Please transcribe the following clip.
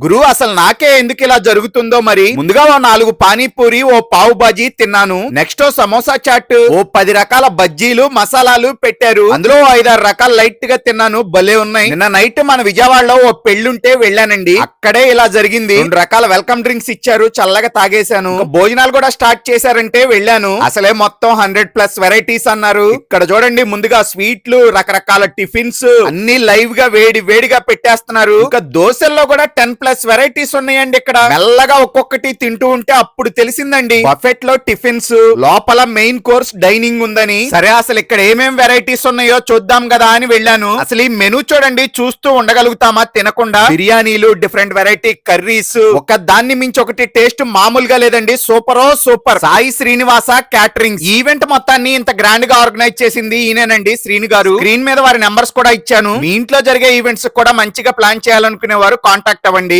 గురువు అసలు నాకే ఎందుకు ఇలా జరుగుతుందో మరి? ముందుగా ఓ నాలుగు పానీపూరి ఓ పావు బాజీ తిన్నాను. నెక్స్ట్ ఓ సమోసా చాట్ ఓ పది రకాల బజ్జీలు మసాలాలు పెట్టారు. అందులో ఐదారు రకాల లైట్గా తిన్నాను. భలే ఉన్నాయి. నిన్న నైట్ మన విజయవాడలో ఓ పెళ్ళుంటే వెళ్ళానండి. అక్కడే ఇలా జరిగింది. రెండు రకాల వెల్కమ్ డ్రింక్స్ ఇచ్చారు. చల్లగా తాగేశాను. భోజనాలు కూడా స్టార్ట్ చేశారంటే వెళ్ళాను. అసలే మొత్తం హండ్రెడ్ ప్లస్ వెరైటీస్ అన్నారు. ఇక్కడ చూడండి ముందుగా స్వీట్లు రకరకాల టిఫిన్స్ అన్ని లైవ్గా వేడి వేడిగా పెట్టేస్తున్నారు. ఇంకా దోశల్లో కూడా టెన్ ప్లస్ వెరైటీస్ ఉన్నాయండి ఇక్కడ. మెల్లగా ఒక్కొక్కటి తింటూ ఉంటే అప్పుడు తెలిసిందండి. బఫెట్లో టిఫిన్స్ లోపల మెయిన్ కోర్స్ డైనింగ్ ఉందని. సరే అసలు ఇక్కడ ఏమేం వెరైటీస్ ఉన్నాయో చూద్దాం కదా అని వెళ్ళాను. అసలు ఈ మెనూ చూడండి చూస్తూ ఉండగలుగుతామా తినకుండా? బిర్యానీలు డిఫరెంట్ వెరైటీ కర్రీస్ ఒక దాన్ని మించి ఒకటి టేస్ట్ మామూలుగా లేదండి. Super super. Sai Srinivasa catering. Event మొత్తాన్ని ఇంత గ్రాండ్గా ఆర్గనైజ్ చేసింది ఈయనండి శ్రీని గారు. స్క్రీన్ మీద వారి నెంబర్స్ కూడా ఇచ్చాను. మీ ఇంట్లో జరిగే ఈవెంట్స్ కూడా మంచిగా ప్లాన్ చేయాలనుకునే వారు కాంటాక్ట్ అవ్వండి.